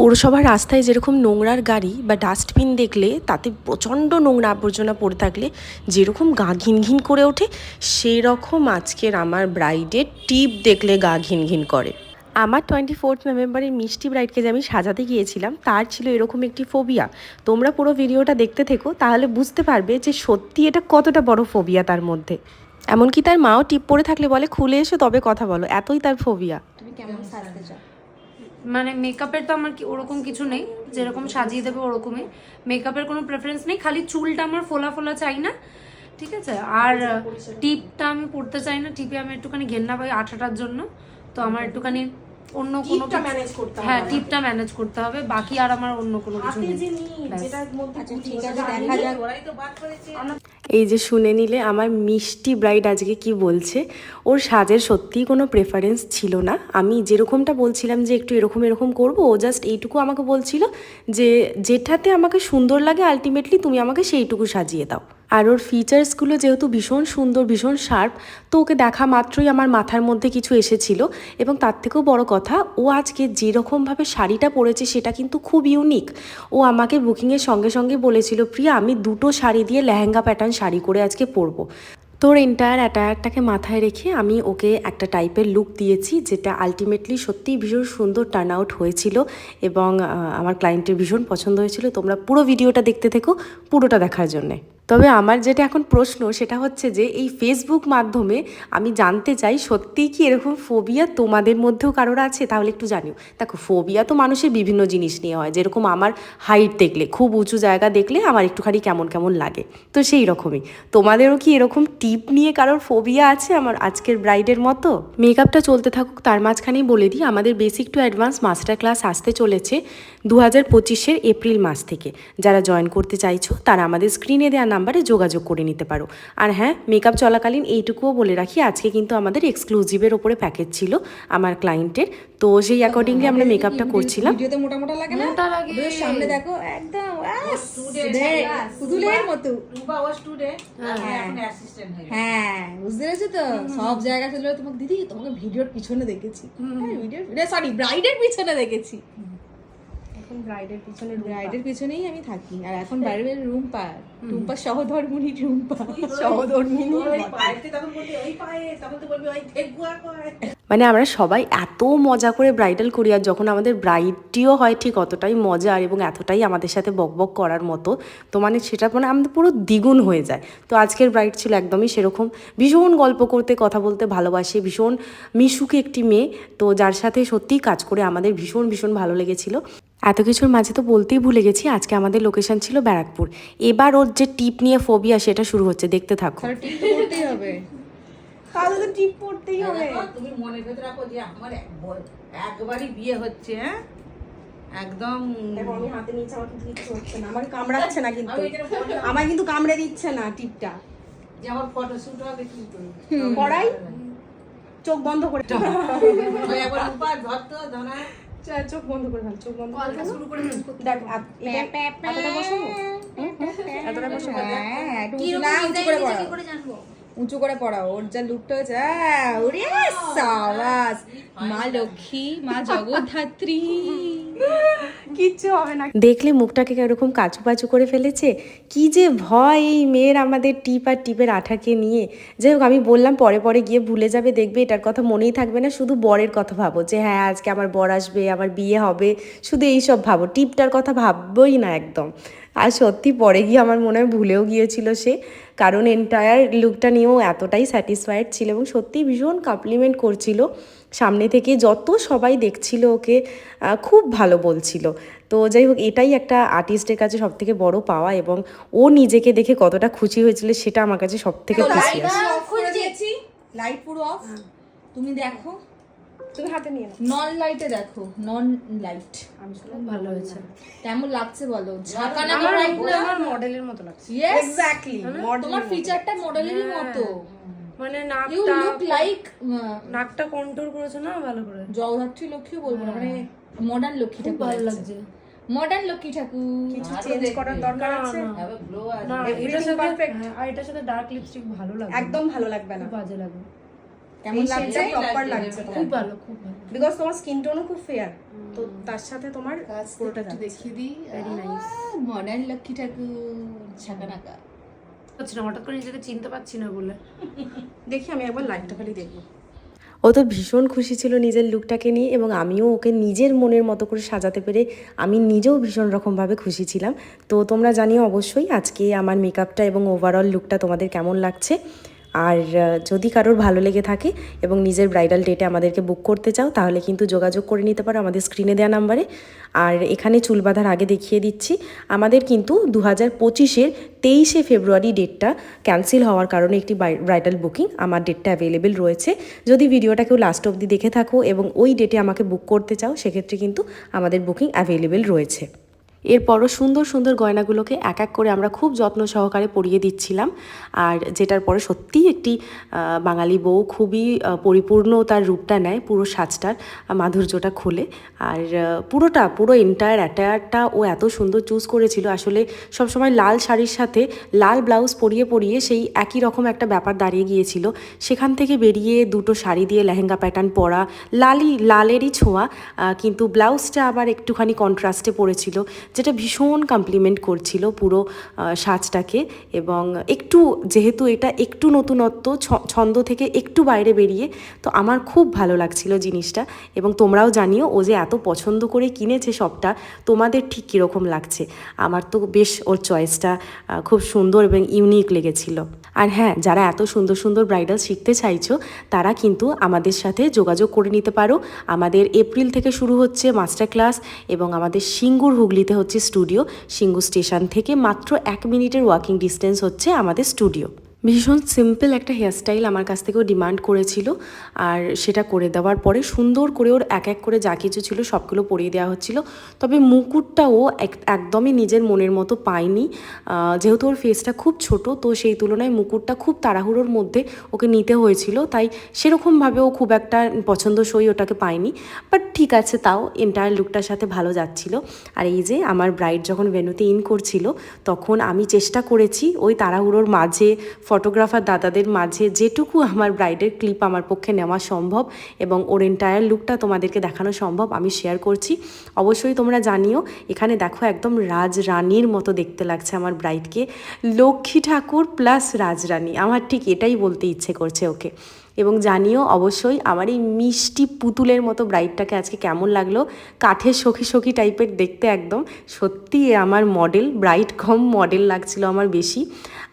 পৌরসভার রাস্তায় যেরকম নোংরার গাড়ি বা ডাস্টবিন দেখলে তাতে প্রচণ্ড নোংরা আবর্জনা পড়ে থাকলে যেরকম গা ঘিন ঘিন করে ওঠে সেই রকম আজকের আমার ব্রাইডের টিপ দেখলে গা ঘিন ঘিন করে। আমার টোয়েন্টি ফোর্থ নভেম্বরের মিষ্টি ব্রাইডকে যে আমি সাজাতে গিয়েছিলাম, তার ছিল এরকম একটি ফোবিয়া তোমরা পুরো ভিডিওটা দেখতে থেকো, তাহলে বুঝতে পারবে যে সত্যি এটা কতটা বড় ফোবিয়া তার মধ্যে। এমনকি তার মাও টিপ পরে থাকলে বলে, খুলে এসো, তবে কথা বলো। এতই তার ফোবিয়া তুমি কেমন সাজতে চাও? মানে মেকআপের তো আমার কি ওরকম কিছু নেই যেরকম সাজিয়ে দেবে ওরকমই। মেকআপের কোনো প্রেফারেন্স নেই খালি চুলটা আমার ফোলা ফোলা চাই না ঠিক আছে? আর টিপটা আমি পড়তে চাই না টিপে আমি একটুখানি ঘেন্না পাই আঠাটার জন্য তো আমার একটুখানি অন্য কোনো টিপটা manage করতে হ্যাঁ টিপটা ম্যানেজ করতে হবে। বাকি আর আমার অন্য কোনো কিছু। আচ্ছা এই যে শুনে নিলে আমার মিষ্টি ব্রাইড আজকে কি বলছে? ওর সাজের সত্যিই কোনো প্রেফারেন্স ছিল না। আমি যেরকমটা বলছিলাম যে একটু এরকম এরকম করব ও জাস্ট এইটুকু আমাকে বলছিল যে যেটাতে আমাকে সুন্দর লাগে আলটিমেটলি তুমি আমাকে সেইটুকু সাজিয়ে দাও। আর ওর ফিচার্সগুলো যেহেতু ভীষণ সুন্দর, ভীষণ শার্প তো ওকে দেখা মাত্রই আমার মাথার মধ্যে কিছু এসেছিল। এবং তার থেকেও বড় কথা, ও আজকে যেরকমভাবে শাড়িটা পরেছে সেটা কিন্তু খুব ইউনিক ও আমাকে বুকিংয়ের সঙ্গে সঙ্গে বলেছিল, প্রিয়া, আমি দুটো শাড়ি দিয়ে লেহেঙ্গা প্যাটার্ন শাড়ি করে আজকে পরবো। তোর এন্টায়ার অ্যাটায়ারটাকে মাথায় রেখে আমি ওকে একটা টাইপের লুক দিয়েছি, যেটা আলটিমেটলি সত্যিই ভীষণ সুন্দর টার্ন আউট হয়েছিল এবং আমার ক্লায়েন্টের ভীষণ পছন্দ হয়েছিল। তোমরা পুরো ভিডিওটা দেখতে থেকো, পুরোটা দেখার জন্যে। তবে আমার যেটা এখন প্রশ্ন, সেটা হচ্ছে যে এই ফেসবুক মাধ্যমে আমি জানতে চাই, সত্যিই কি এরকম ফোবিয়া তোমাদের মধ্যেও কারোর আছে? তাহলে একটু জানিও। দেখো ফোবিয়া তো মানুষের বিভিন্ন জিনিস নিয়ে হয়। যেরকম আমার হাইট দেখলে, খুব উঁচু জায়গা দেখলে আমার একটুখানি কেমন কেমন লাগে। তো সেই রকমই। তোমাদেরও কি এরকম টিপ নিয়ে কারোর ফোবিয়া আছে আমার আজকের ব্রাইডের মতো? মেকআপটা চলতে থাকুক, তার মাঝখানেই বলে দিই, আমাদের basic to advance master class আসতে চলেছে দু হাজার পঁচিশের এপ্রিল মাস থেকে। যারা জয়েন করতে চাইছো, তারা আমাদের স্ক্রিনে দেওয়া নাম্বারে যোগাযোগ করে নিতে পারো। আর হ্যাঁ মেকআপ চলাকালীন এইটুকুও বলে রাখি আজকে কিন্তু আমাদের এক্সক্লুসিভের ওপরে প্যাকেজ ছিল আমার ক্লায়েন্টের তো সেই অ্যাকর্ডিংলি আমরা মেকআপটা করছিলাম। ভিডিওতে মোটা মোটা লাগে না? মোটা লাগে। সামনে দেখো একদম আস, দেখ, পুতুলের মতো হ্যাঁ বুঝতে পেরেছ তো? সব জায়গা চলে তোমাকে দিদি তোমাকে ভিডিওর পিছনে দেখেছি। হ্যাঁ ভিডিওর সরি ব্রাইডের পিছনে দেখেছি। এখন ব্রাইডের পিছনে ব্রাইডের পিছনেই আমি থাকি। আর এখন বাইরের রুম পার রুম্পা সহধর্মিনী রুম্পা সহধর্মিনী মানে আমরা সবাই এত মজা করে ব্রাইডাল করি আর যখন আমাদের ব্রাইডটিও হয় ঠিক অতটাই মজার এবং এতটাই আমাদের সাথে বকবক করার মতো তো মানে সেটা মানে আমাদের পুরো দ্বিগুণ হয়ে যায়। তো আজকের ব্রাইড ছিল একদমই সেরকম। ভীষণ গল্প করতে কথা বলতে ভালোবাসে ভীষণ মিশুকে একটি মেয়ে। তো যার সাথে সত্যিই কাজ করে আমাদের ভীষণ ভীষণ ভালো লেগেছিল। এত কিছুর মাঝে তো বলতেই ভুলে গেছি আজকে আমাদের লোকেশন ছিল ব্যারাকপুর। এবার ওর যে টিপ নিয়ে ফোবিয়া সেটা শুরু হচ্ছে দেখতে থাকো। তাহলে টিপ তো করতেই হবে। তাহলে তো টিপ পড়তেই হবে। তুমি মনে ভেতরে রাখো যে আমার একবারই বিয়ে হচ্ছে হ্যাঁ? একদম দেখো আমি হাতে নিচে আমার কিন্তু কিচ্ছু হচ্ছে না। আমাকে কামড়াচ্ছে না কিন্তু। আমায় কিন্তু কামড়ে দিচ্ছে না টিপটা। যে আমার ফটোশুট হবে কিন্তু করাই চোখ বন্ধ করে একবার উপা ধরতো ধরা চল, চোখ বন্ধ করে ফেল চোখ বন্ধ করে শুরু করে দেখ এতটা বসাবো? হুম? এতটা বসাবো? হ্যাঁ উঁচু করে পড়াও উঁচু করে পড়াও ওর যা লুকটা হয়েছে ওরে সাবাস। মা লক্ষ্মী মা জগদ্ধাত্রী। কিচ্ছু হবে না। দেখলে মুখটাকে এরকম কাচু পাচু করে ফেলেছে? কি যে ভয় এই মেয়ের আমাদের টিপ আর টিপের আঠাকে নিয়ে। যাই হোক আমি বললাম পরে পরে গিয়ে ভুলে যাবে দেখবে এটার কথা মনেই থাকবে না শুধু বরের কথা ভাবো যে হ্যাঁ আজকে আমার বর আসবে আমার বিয়ে হবে শুধু এই সব ভাবো। টিপটার কথা ভাববোই না একদম। আর সত্যি পরে গিয়ে আমার মনে হয় ভুলেও গিয়েছিল সে। কারণ এন্টায়ার লুকটা নিয়েও এতটাই স্যাটিসফাইড ছিল এবং সত্যিই ভীষণ কমপ্লিমেন্ট করছিল। সামনে থেকে যত সবাই দেখছিল ওকে খুব ভালো বলছিল। তো যাই হোক এটাই একটা আর্টিস্টের কাছে সব থেকে বড় পাওয়া এবং ও নিজেকে দেখে কতটা খুশি হয়েছিল সেটা আমার কাছে সব থেকে লাইট পুরো অফ তুমি দেখো। তুমি হাতে নিয়ে নন লাইটে দেখো নন লাইট খুব ভালো হয়েছে। কেমন লাগছে বলো? ঝাঁকানা আমার লাইট আমার মডেলের মতো লাগছে। এক্স্যাক্টলি তোমার ফিচারটা মডেলেরই মতো। মানে ইউ লুক লাইক নাকটা কন্ট্রোল করেছে না? ভালো করে। জগদ্ধাত্রী লক্ষ্মীও বলব না মানে মডার্ন লক্ষ্মী ঠাকুর ভালো লাগছে। মডার্ন লক্ষ্মী ঠাকুর। কিছু চেঞ্জ করার দরকার আছে? না এটার সাথে হ্যাঁ, আর এটার সাথে ডার্ক লিপস্টিক ভালো লাগে একদম ভালো লাগবে না। বাজে লাগে কেমন লাগছে? প্রপার লাগছে খুব ভালো খুব ভালো। বিকজ তোমার স্কিন টোনও খুব ফেয়ার তো তার সাথে তোমার পুরোটা দেখিয়ে দিই Very nice. মডার্ন লক্ষ্মী ঠাকুর ছাকানাকা না হঠাৎ করে নিজেকে চিনতে পারছি না বলে। দেখি আমি একবার লাইভটা খালি দেখব। ও তো ভীষণ খুশি ছিল নিজের লুকটাকে নিয়ে এবং আমিও ওকে নিজের মনের মতো করে সাজাতে পেরে আমি নিজেও ভীষণ রকমভাবে খুশি ছিলাম। তো তোমরা জানিও অবশ্যই আজকে আমার মেকআপটা এবং ওভারঅল লুকটা তোমাদের কেমন লাগছে। আর যদি কারোর ভালো লেগে থাকে এবং নিজের ব্রাইডাল ডেটে আমাদেরকে বুক করতে চাও, তাহলে কিন্তু যোগাযোগ করে নিতে পারো আমাদের স্ক্রিনে দেওয়া নাম্বারে আর এখানে চুল বাঁধার আগে দেখিয়ে দিচ্ছি, আমাদের কিন্তু দু হাজার পঁচিশের তেইশে ফেব্রুয়ারি ডেটটা ক্যান্সেল হওয়ার কারণে একটি ব্রাইডাল বুকিং আমার ডেটটা অ্যাভেলেবেল রয়েছে। যদি ভিডিওটা কেউ লাস্ট অবধি দেখে থাকো এবং ওই ডেটে আমাকে বুক করতে চাও, সেক্ষেত্রে কিন্তু আমাদের বুকিং অ্যাভেলেবেল রয়েছে। এরপরও সুন্দর সুন্দর গয়নাগুলোকে এক এক করে আমরা খুব যত্ন সহকারে পরিয়ে দিচ্ছিলাম। আর যেটার পরে সত্যিই একটি বাঙালি বউ খুবই পরিপূর্ণ তার রূপটা নেয়, পুরো সাজটার মাধুর্যটা খোলে। আর পুরোটা, পুরো এন্টায়ার অ্যাটায়ারটা ও এত সুন্দর চুজ করেছিল। আসলে সবসময় লাল শাড়ির সাথে লাল ব্লাউজ পরিয়ে পরিয়ে সেই একই রকম একটা ব্যাপার দাঁড়িয়ে গিয়েছিল। সেখান থেকে বেরিয়ে দুটো শাড়ি দিয়ে লেহেঙ্গা প্যাটার্ন পরা লালই লালেরই ছোঁয়া কিন্তু ব্লাউজটা আবার একটুখানি কন্ট্রাস্টে পড়েছিল। যেটা ভীষণ কমপ্লিমেন্ট করছিল পুরো সাজটাকে এবং একটু, যেহেতু এটা একটু নতুনত্ব ছন্দ থেকে একটু বাইরে বেরিয়ে, তো আমার খুব ভালো লাগছিল জিনিসটা এবং তোমরাও জানিও ও যে এত পছন্দ করে কিনেছে সবটা, তোমাদের ঠিক কীরকম লাগছে? আমার তো বেশ ওর চয়েসটা খুব সুন্দর এবং ইউনিক লেগেছিল। আর হ্যাঁ যারা এত সুন্দর সুন্দর ব্রাইডাল শিখতে চাইছো, তারা কিন্তু আমাদের সাথে যোগাযোগ করে নিতে পারো। আমাদের এপ্রিল থেকে শুরু হচ্ছে মাস্টার ক্লাস এবং আমাদের সিঙ্গুর হুগলিতে হচ্ছে স্টুডিও সিঙ্গু স্টেশন থেকে মাত্র এক মিনিটের ওয়াকিং ডিস্টেন্স হচ্ছে আমাদের স্টুডিও ভীষণ সিম্পল একটা হেয়ারস্টাইল আমার কাছ থেকেও ডিমান্ড করেছিল। আর সেটা করে দেওয়ার পরে সুন্দর করে ওর এক এক করে যা কিছু ছিল সবগুলো পরিয়ে দেওয়া হচ্ছিল। তবে মুকুটটা ও এক- একদমই নিজের মনের মতো পায়নি। যেহেতু ওর ফেসটা খুব ছোট, তো সেই তুলনায় মুকুটটা খুব তাড়াহুড়োর মধ্যে ওকে নিতে হয়েছিল। তাই সেরকমভাবে ও খুব একটা পছন্দসই ওটাকে পায়নি। বাট ঠিক আছে তাও এন্টায়ার লুকটার সাথে ভালো যাচ্ছিল। আর এই যে আমার ব্রাইড যখন ভেনুতে ইন করছিল, তখন আমি চেষ্টা করেছি ওই তাড়াহুড়োর মাঝে ফটোগ্রাফার দাদাদের মাঝে যেটুকু আমার ব্রাইডের ক্লিপ আমার পক্ষে নেওয়া সম্ভব এবং ওর এন্টায়ার লুকটা তোমাদেরকে দেখানো সম্ভব, আমি শেয়ার করছি। অবশ্যই তোমরা জানিও, এখানে দেখো একদম রাজ রাজরানীর মতো দেখতে লাগছে আমার ব্রাইডকে লক্ষ্মী ঠাকুর প্লাস রাজরানী, আমার ঠিক এটাই বলতে ইচ্ছে করছে ওকে। এবং জানিও অবশ্যই আমার এই মিষ্টি পুতুলের মতো ব্রাইডটাকে আজকে কেমন লাগল? কাঠের সখী সখী টাইপের দেখতে একদম। সত্যি আমার মডেল, ব্রাইট কম মডেল লাগছিল আমার বেশি।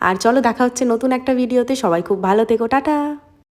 আর চলো দেখা হচ্ছে নতুন একটা ভিডিওতে। সবাই খুব ভালো থেকো। টাটা!